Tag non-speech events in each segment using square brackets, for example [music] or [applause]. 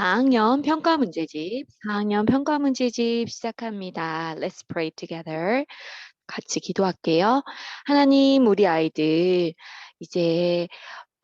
4학년 평가 문제집, 4학년 평가 문제집 시작합니다. Let's pray together. 같이 기도할게요. 하나님, 우리 아이들 이제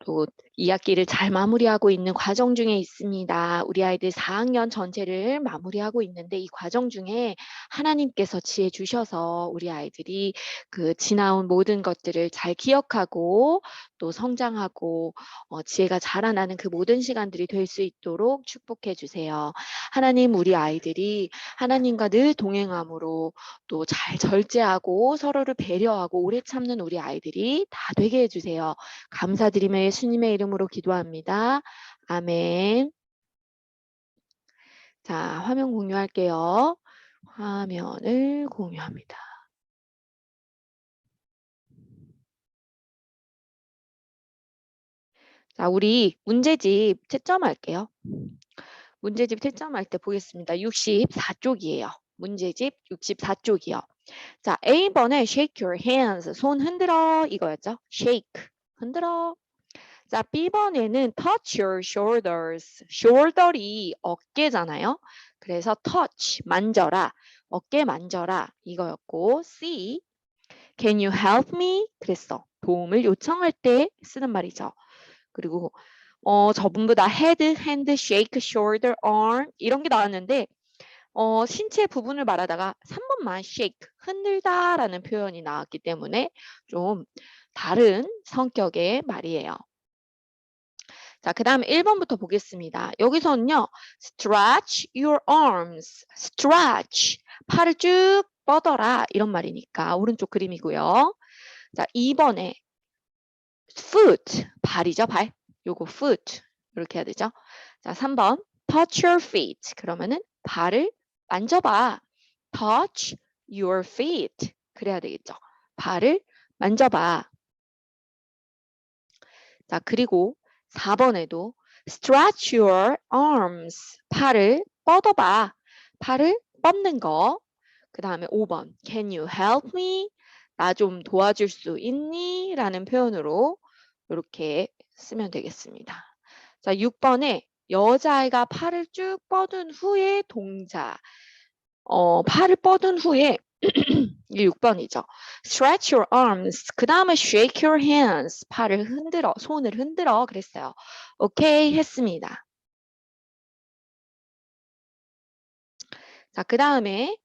또 2학기를 잘 마무리하고 있는 과정 중에 있습니다. 우리 아이들 4학년 전체를 마무리하고 있는데 이 과정 중에 하나님께서 지혜 주셔서 우리 아이들이 그 지나온 모든 것들을 잘 기억하고 또 성장하고 어, 지혜가 자라나는 그 모든 시간들이 될 수 있도록 축복해 주세요. 하나님 우리 아이들이 하나님과 늘 동행함으로 또 잘 절제하고 서로를 배려하고 오래 참는 우리 아이들이 다 되게 해주세요. 감사드리며 예수님의 이름 으로 기도합니다. 아멘. 자, 화면 공유할게요. 화면을 공유합니다. 자, 우리 문제집 채점할게요. 문제집 채점할 때 보겠습니다. 64쪽이에요. 문제집 64쪽이요. 자, A번에 shake your hands. 손 흔들어. 이거였죠. shake. 흔들어. 자, B번에는 touch your shoulders. shoulder이 어깨잖아요. 그래서 touch, 만져라. 어깨 만져라. 이거였고, C. Can you help me? 그랬어. 도움을 요청할 때 쓰는 말이죠. 그리고 어, 전부 다 head, hand, shake, shoulder, arm 이런 게 나왔는데 어, 신체 부분을 말하다가 3번만 shake, 흔들다 라는 표현이 나왔기 때문에 좀 다른 성격의 말이에요. 자, 그 다음에 1번부터 보겠습니다. 여기서는요, stretch your arms, stretch, 팔을 쭉 뻗어라 이런 말이니까 오른쪽 그림이고요. 자, 2번에 foot, 발이죠, 발. 요거 foot 이렇게 해야 되죠. 자, 3번 touch your feet. 그러면은 발을 만져봐. touch your feet. 그래야 되겠죠. 발을 만져봐. 자, 그리고 4번에도 stretch your arms. 팔을 뻗어봐. 팔을 뻗는 거. 그 다음에 5번 can you help me? 나 좀 도와줄 수 있니? 라는 표현으로 이렇게 쓰면 되겠습니다. 자, 6번에 여자아이가 팔을 쭉 뻗은 후에 동작. 어, 팔을 뻗은 후에 [clears throat] 이게 6번이죠. Stretch your arms. 그 다음에 shake your hands. 팔을 흔들어, 손을 흔들어 그랬어요. 오케이 했습니다. 자, 그 다음에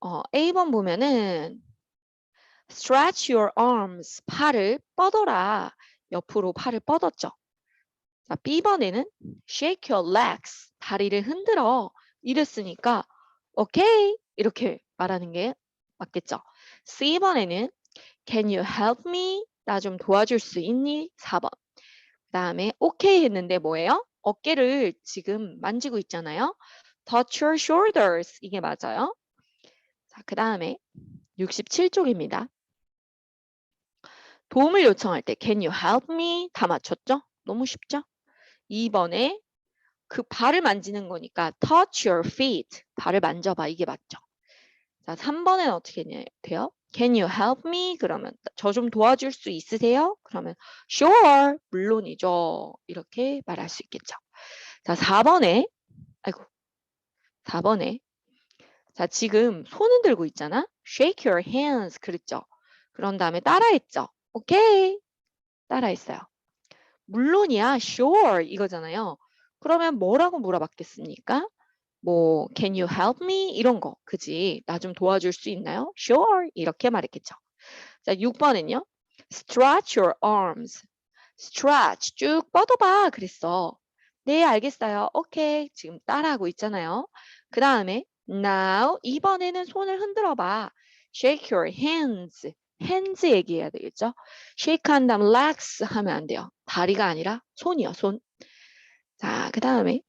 어, A번 보면은 stretch your arms. 팔을 뻗어라. 옆으로 팔을 뻗었죠. 자, B번에는 shake your legs. 다리를 흔들어. 이랬으니까 오케이 이렇게 말하는 게 맞겠죠. C번에는 can you help me? 나 좀 도와줄 수 있니? 4번. 그 다음에 오케이 했는데 뭐예요? 어깨를 지금 만지고 있잖아요. touch your shoulders. 이게 맞아요. 자, 그 다음에 67쪽입니다. 도움을 요청할 때 can you help me? 다 맞췄죠? 너무 쉽죠? 2번에 그 발을 만지는 거니까 touch your feet. 발을 만져봐. 이게 맞죠? 자, 3번에는 어떻게 돼요? Can you help me? 그러면 저 좀 도와줄 수 있으세요? 그러면 sure. 물론이죠. 이렇게 말할 수 있겠죠. 자, 4번에 아이고. 4번에 자, 지금 손은 들고 있잖아. shake your hands 그랬죠. 그런 다음에 따라했죠. 오케이. 따라했어요. 물론이야. sure 이거잖아요. 그러면 뭐라고 물어봤겠습니까? 뭐 can you help me 이런 거 그지 나 좀 도와줄 수 있나요? Sure 이렇게 말했겠죠. 자 6번은요. Stretch your arms. Stretch 쭉 뻗어봐 그랬어. 네 알겠어요. 오케이 지금 따라하고 있잖아요. 그 다음에 now 2번에는 손을 흔들어 봐. Shake your hands. hands 얘기해야 되겠죠. shake 한 다음 legs 하면 안 돼요. 다리가 아니라 손이요 손. 자, 그 다음에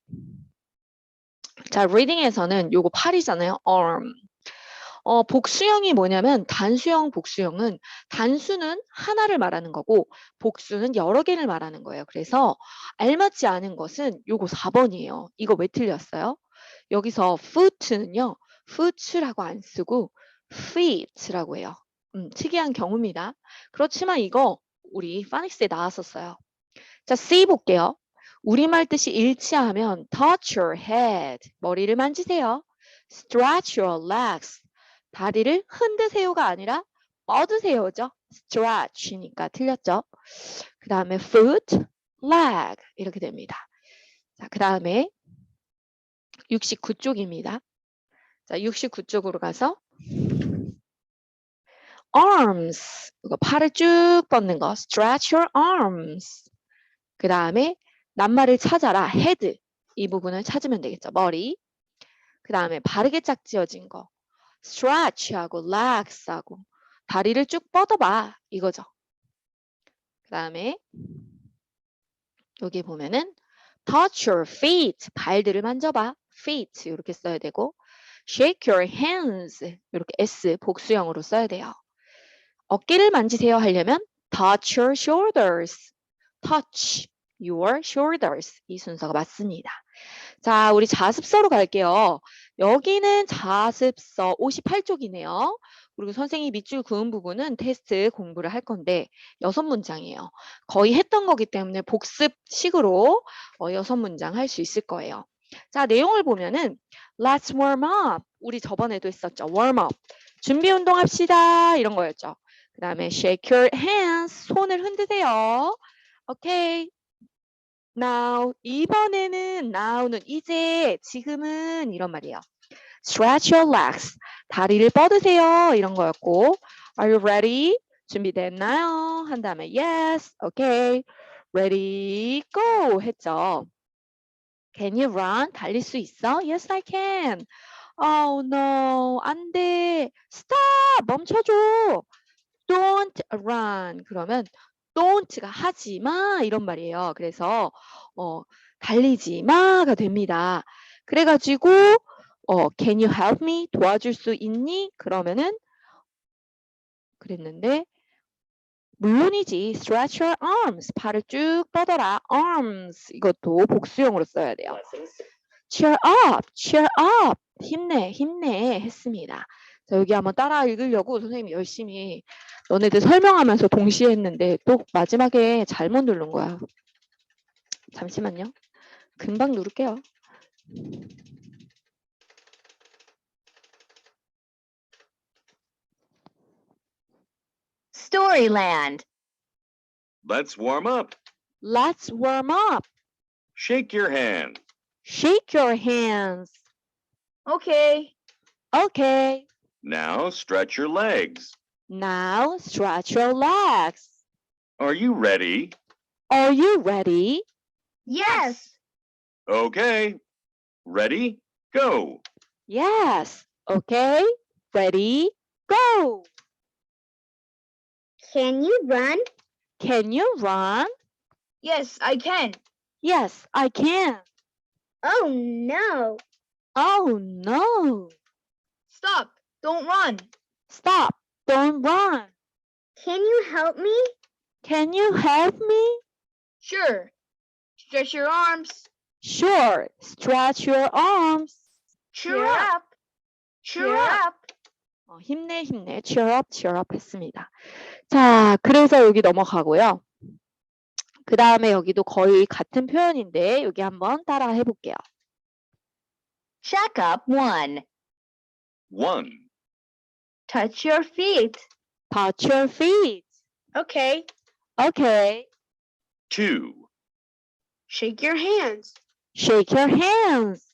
자, reading에서는 요거 팔이잖아요. arm. 어, 복수형이 뭐냐면 단수형, 복수형은 단수는 하나를 말하는 거고 복수는 여러 개를 말하는 거예요. 그래서 알맞지 않은 것은 요거 4번이에요. 이거 왜 틀렸어요? 여기서 foot는요. foot라고 안 쓰고 feet라고 해요. 음, 특이한 경우입니다. 그렇지만 이거 우리 파닉스에 나왔었어요. 자, C 볼게요. 우리말 뜻이 일치하면 touch your head. 머리를 만지세요. stretch your legs. 다리를 흔드세요가 아니라 뻗으세요죠. stretch니까 틀렸죠. 그 다음에 foot, leg 이렇게 됩니다. 자, 그 다음에 69쪽입니다. 자, 69쪽으로 가서 arms 이거 팔을 쭉 뻗는 거 stretch your arms 그 다음에 낱말을 찾아라. head. 이 부분을 찾으면 되겠죠. 머리. 그 다음에 바르게 짝지어진 거. stretch하고 legs하고. 다리를 쭉 뻗어봐. 이거죠. 그 다음에 여기 보면은 touch your feet. 발들을 만져봐. feet 이렇게 써야 되고. shake your hands. 이렇게 s 복수형으로 써야 돼요. 어깨를 만지세요 하려면 touch your shoulders. touch your shoulders. 이 순서가 맞습니다. 자, 우리 자습서로 갈게요. 여기는 자습서 58쪽이네요. 그리고 선생님이 밑줄 그은 부분은 테스트 공부를 할 건데 여섯 문장이에요. 거의 했던 거기 때문에 복습식으로 어, 여섯 문장 할 수 있을 거예요. 자, 내용을 보면은 Let's warm up. 우리 저번에도 했었죠. warm up. 준비 운동합시다. 이런 거였죠. 그 다음에 shake your hands. 손을 흔드세요. 오케이. Now. 이번에는 now는 이제, 지금은 이런 말이에요. stretch your legs. 다리를 뻗으세요. 이런 거였고. Are you ready? 준비됐나요? 한 다음에 yes. 오케이. ready, go 했죠. Can you run? 달릴 수 있어? Yes, I can. Oh no, 안 돼. Stop! 멈춰줘. Don't run. 그러면 don't가 하지 마 이런 말이에요. 그래서 어, 달리지 마가 됩니다. 그래가지고 어, Can you help me? 도와줄 수 있니? 그러면은 그랬는데 물론이지. Stretch your arms. 팔을 쭉 뻗어라. Arms. 이것도 복수형으로 써야 돼요. Cheer up. Cheer up. 힘내. 힘내. 했습니다. 자, 여기 한번 따라 읽으려고 선생님이 열심히 너네들 설명하면서 동시에 했는데 또 마지막에 잘못 누른 거야. 잠시만요. 금방 누를게요. Storyland. Let's warm up. Let's warm up. Shake your hand. Shake your hands. Okay. Okay. Now stretch your legs. Now stretch your legs. Are you ready? Are you ready? Yes. Okay. Ready? Go. Yes. Okay. Ready? Go. Can you run? Can you run? Yes, I can. Yes, I can. Oh no. Oh no. Stop. Don't run. Stop. Don't run. Can you help me? Can you help me? Sure. Stretch your arms. Sure. Stretch your arms. Cheer up. Cheer up. 어, 힘내 힘내. Cheer up, cheer up 했습니다. 자, 그래서 여기 넘어가고요. 그 다음에 여기도 거의 같은 표현인데 여기 한번 따라 해볼게요. Check up one. One. Touch your feet. Touch your feet. Okay. Okay. Two. Shake your hands. Shake your hands.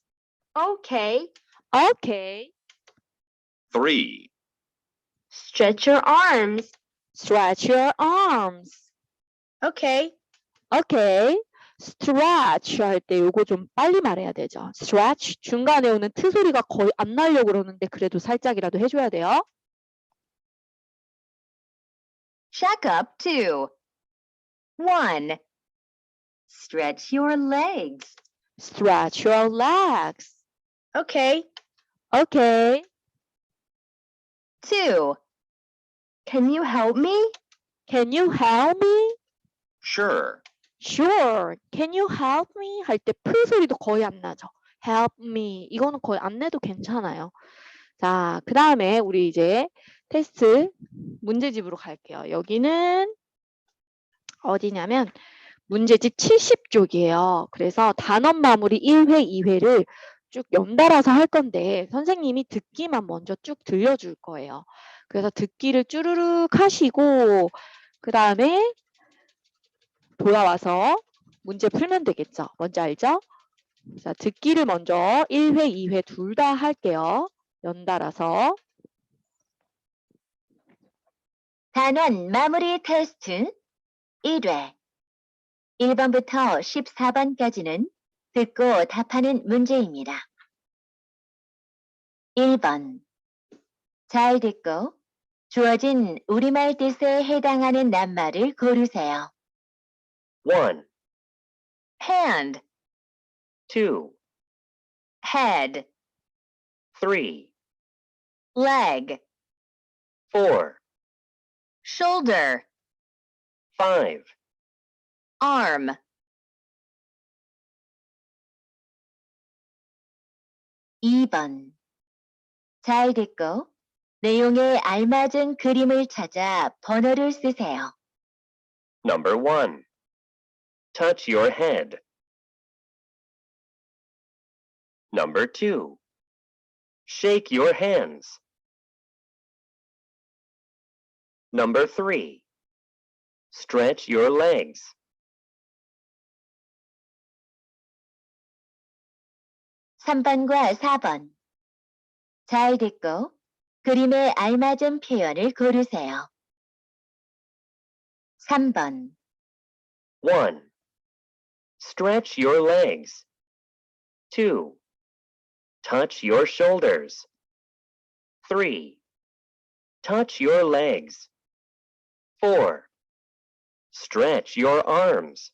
Okay. Okay. Three. Stretch your arms. Stretch your arms. Okay. Okay. stretch 할 때 요거 좀 빨리 말해야 되죠. stretch 중간에 오는 트 소리가 거의 안 나려고 그러는데 그래도 살짝이라도 해줘야 돼요. Check up two. One. Stretch your legs. stretch your legs. Okay. Okay. Two. Can you help me? Can you help me? Sure. Sure. Can you help me? 할 때 프 소리도 거의 안 나죠. Help me. 이거는 거의 안 내도 괜찮아요. 자, 그 다음에 우리 이제 테스트 문제집으로 갈게요. 여기는 어디냐면 문제집 70쪽이에요. 그래서 단원 마무리 1회, 2회를 쭉 연달아서 할 건데 선생님이 듣기만 먼저 쭉 들려줄 거예요. 그래서 듣기를 쭈르륵 하시고 그 다음에 돌아와서 문제 풀면 되겠죠. 뭔지 알죠? 자, 듣기를 먼저 1회, 2회 둘 다 할게요. 연달아서. 단원 마무리 테스트 1회 1번부터 14번까지는 듣고 답하는 문제입니다. 1번 잘 듣고 주어진 우리말 뜻에 해당하는 낱말을 고르세요. 1, hand, 2, head, 3, leg, 4, shoulder, 5, arm. 이번 잘 듣고 내용에 알맞은 그림을 찾아 번호를 쓰세요. number 1. Touch your head. Number 2. Shake your hands. Number 3. Stretch your legs. 삼번과사번 잘 듣고 그림에 알맞은 표현을 고르세요. 3번 1. Stretch your legs. 2. Touch your shoulders. 3. Touch your legs. 4. Stretch your arms.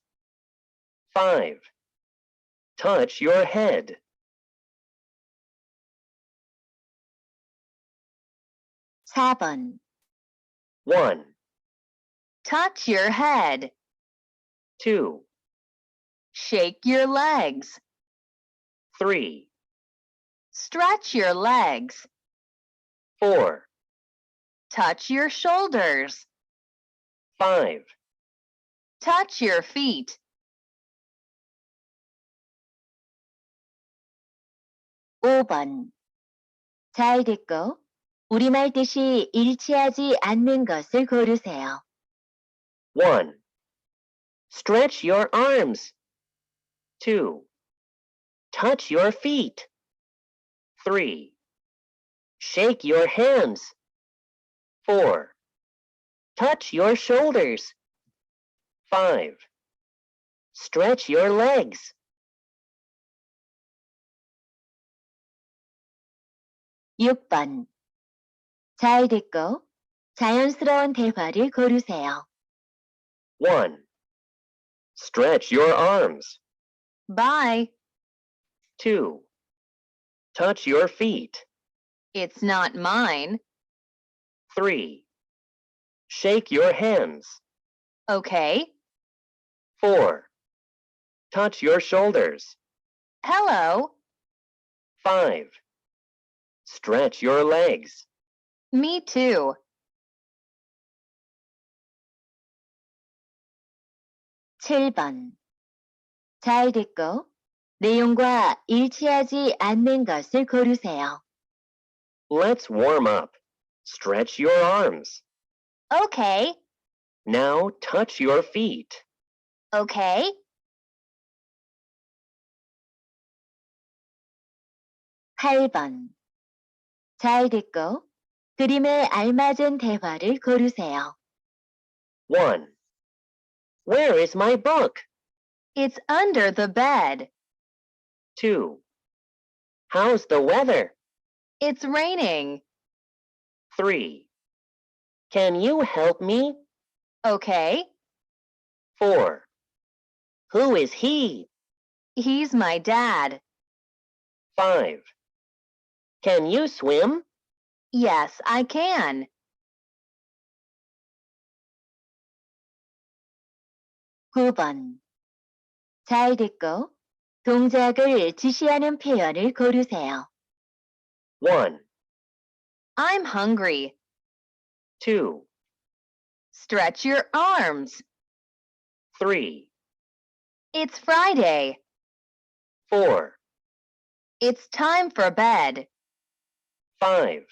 5. Touch your head. Seven. 1, touch your head, 2, shake your legs, 3, stretch your legs, 4, touch your shoulders, 5, touch your feet. 5번 잘 듣고 우리말 뜻이 일치하지 않는 것을 고르세요. 1. Stretch your arms. 2. Touch your feet. 3. Shake your hands. 4. Touch your shoulders. 5. Stretch your legs. 6번 잘 듣고 자연스러운 대화를 고르세요. 1. Stretch your arms. Bye. 2. Touch your feet. It's not mine. 3. Shake your hands. Okay. 4. Touch your shoulders. Hello. 5. Stretch your legs. Me too. 칠번잘 듣고 내용과 일치하지 않는 것을 고르세요. Let's warm up. Stretch your arms. Okay. Now touch your feet. Okay. 팔번잘 듣고 그림에 알맞은 대화를 고르세요. 1. Where is my book? It's under the bed. 2. How's the weather? It's raining. 3. Can you help me? Okay. 4. Who is he? He's my dad. 5. Can you swim? Yes, I can. 구번잘 듣고 동작을 지시하는 표현을 고르세요. 1. I'm hungry. 2. Stretch your arms. 3. It's Friday. 4, It's time for bed. 5,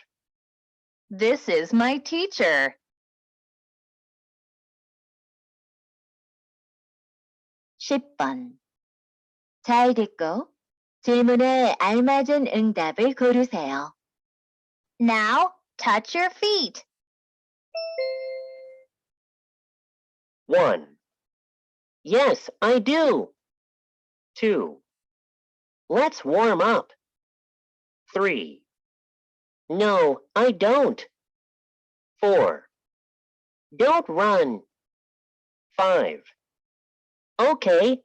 This is my teacher. 십번 잘 듣고 질문에 알맞은 응답을 고르세요. Now, touch your feet. 1. Yes, I do. 2. Let's warm up. 3. No, I don't. 4. Don't run. 5. Okay,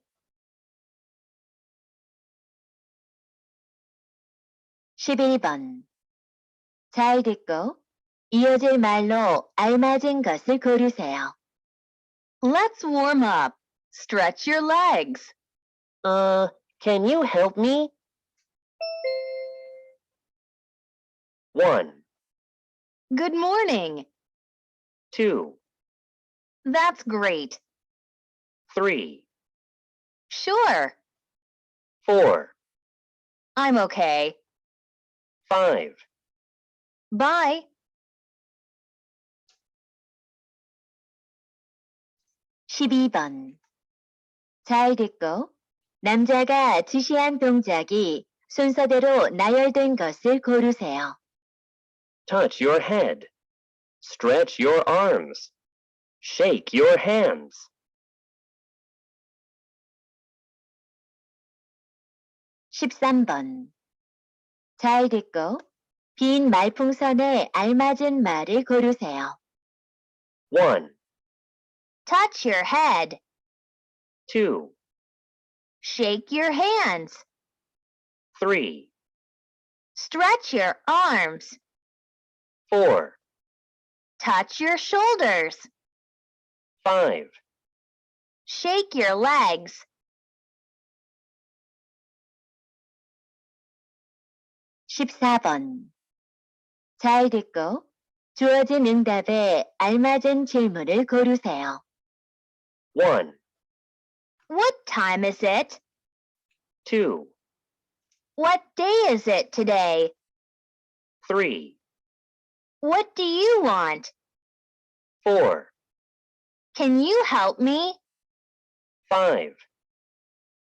11번. 잘 듣고 이어질 말로 알맞은 것을 고르세요. Let's warm up. Stretch your legs. uh, can you help me? 1, Good morning. 2, That's great. 3, Sure. 4, I'm okay. 5, Bye. 십이 번. 잘 듣고 남자가 지시한 동작이 순서대로 나열된 것을 고르세요. touch your head. Stretch your arms. Shake your hands. 십삼 번. 잘 듣고 빈 말풍선에 알맞은 말을 고르세요. 1, Touch your head. 2, Shake your hands. 3, Stretch your arms. 4, Touch your shoulders. 5, Shake your legs. 십사 번. 잘 듣고 주어진 응답에 알맞은 질문을 고르세요. 1, What time is it? 2, What day is it today? 3, What do you want? 4, Can you help me? 5,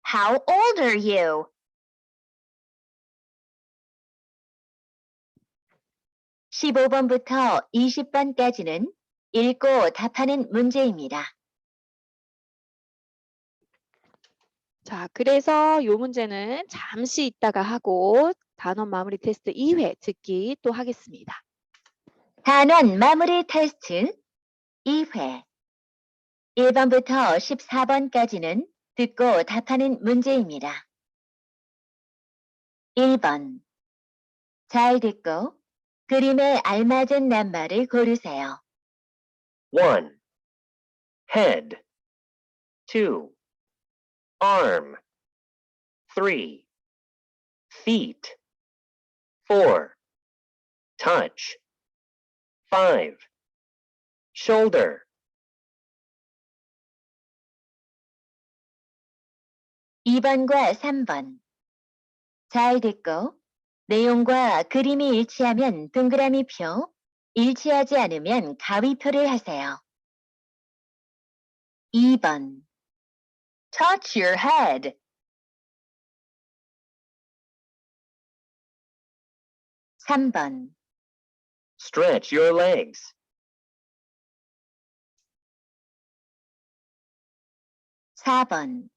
How old are you? 십오 번부터 이십 번까지는 읽고 답하는 문제입니다. 자, 그래서 요 문제는 잠시 있다가 하고 단원 마무리 테스트 2회 듣기 또 하겠습니다. 단원 마무리 테스트 2회 1번부터 14번까지는 듣고 답하는 문제입니다. 1번 잘 듣고 그림에 알맞은 낱말을 고르세요. 1, head. 2, arm. 3, feet. 4, touch. 5, shoulder. 이번과 3번. 잘 듣고 내용과 그림이 일치하면 동그라미 표, 일치하지 않으면 가위표를 하세요. 2번. Touch your head. 3번. Stretch your legs. 4번.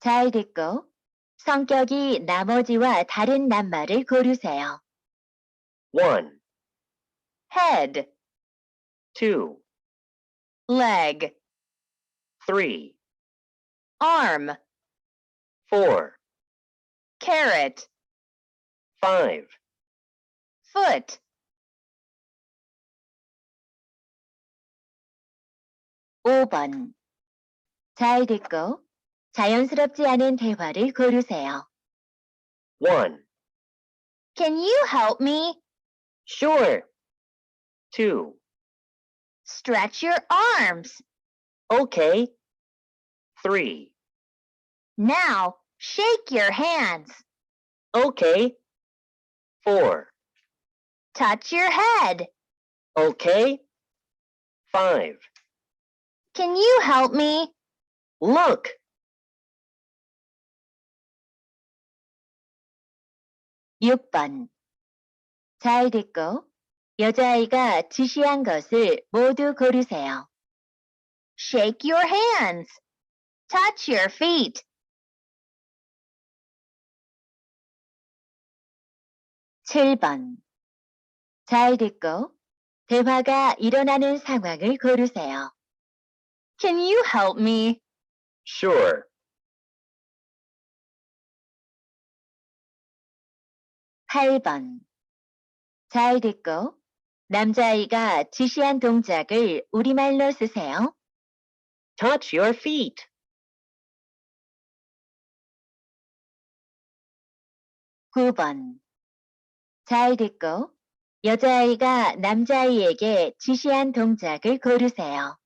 잘 듣고 성격이 나머지와 다른 낱말을 고르세요. 1, head, 2, leg, 3, arm, 4, carrot, 5, foot. 오번 잘 듣고 자연스럽지 않은 대화를 고르세요. 1, Can you help me? sure. 2, Stretch your arms. okay. 3, Now, shake your hands. Okay. Four. Touch your head. Okay. Five. Can you help me? Look. 육 번 잘 듣고 여자아이가 지시한 것을 모두 고르세요. Shake your hands. Touch your feet. 칠번잘 듣고 대화가 일어나는 상황을 고르세요. Can you help me? Sure. 8번. 잘 듣고 남자아이가 지시한 동작을 우리말로 쓰세요. Touch your feet. 9번. 잘 듣고 여자아이가 남자아이에게 지시한 동작을 고르세요.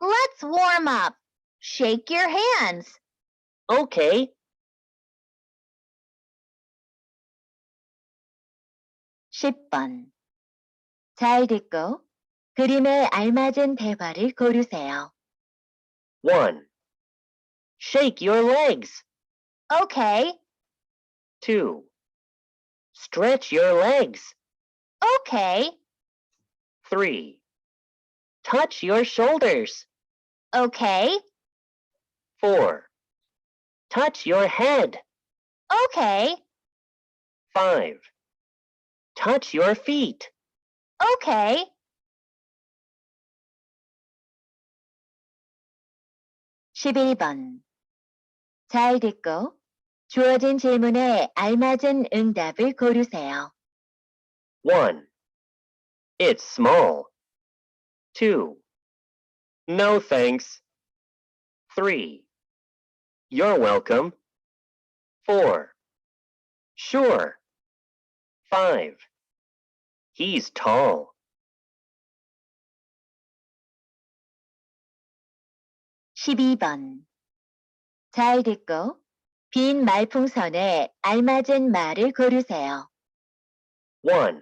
Let's warm up. Shake your hands. Okay. 10번. 잘 듣고 그림에 알맞은 대화를 고르세요. One. Shake your legs. Okay, Two. Stretch your legs. okay, Three. Touch your shoulders. okay, Four. Touch your head. okay, Five. Touch your feet. okay. 십일 번. 잘 듣고 주어진 질문에 알맞은 응답을 고르세요. One. It's small. Two. No thanks. Three. You're welcome. Four. Sure. Five. He's tall. 12번. 잘 듣고 빈 말풍선에 알맞은 말을 고르세요. One.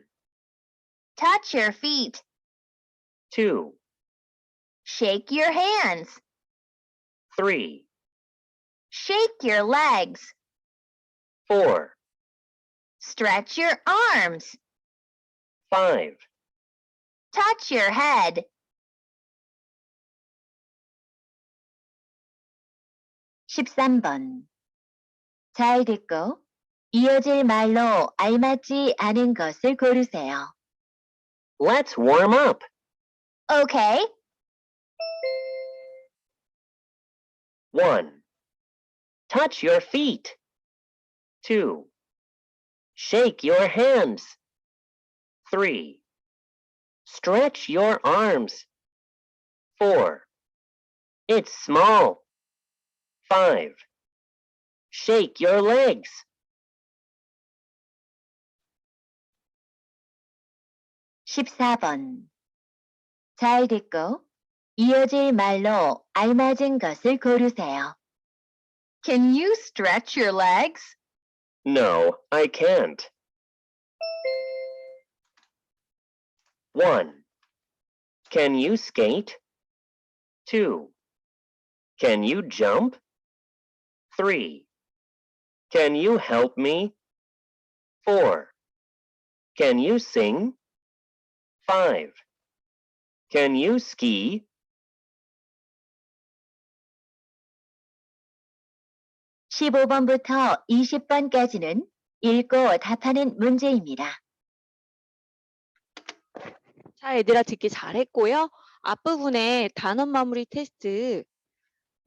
Touch your feet. Two. Shake your hands. Three. Shake your legs. Four. Stretch your arms. Five. Touch your head. 십삼 번. 잘 듣고 이어질 말로 알맞지 않은 것을 고르세요. Let's warm up. Okay, One. Touch your feet. Two. Shake your hands. Three. Stretch your arms. Four. It's small. Five. Shake your legs. 십사 번. 잘 듣고 이어질 말로 알맞은 것을 고르세요. Can you stretch your legs? No, I can't. One. Can you skate? Two. Can you jump? Three. Can you help me? Four. Can you sing? Five. Can you ski? 15 번부터 20 번까지는 읽고 답하는 문제입니다. 자, 얘들아 듣기 잘했고요. 앞부분에 단원 마무리 테스트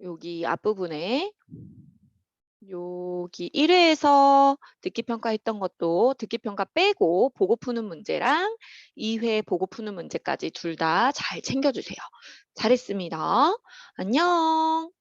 여기 앞부분에 여기 1회에서 듣기 평가했던 것도 듣기 평가 빼고 보고 푸는 문제랑 2회 보고 푸는 문제까지 둘 다 잘 챙겨주세요. 잘했습니다. 안녕.